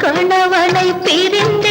கணவனை பிரிந்த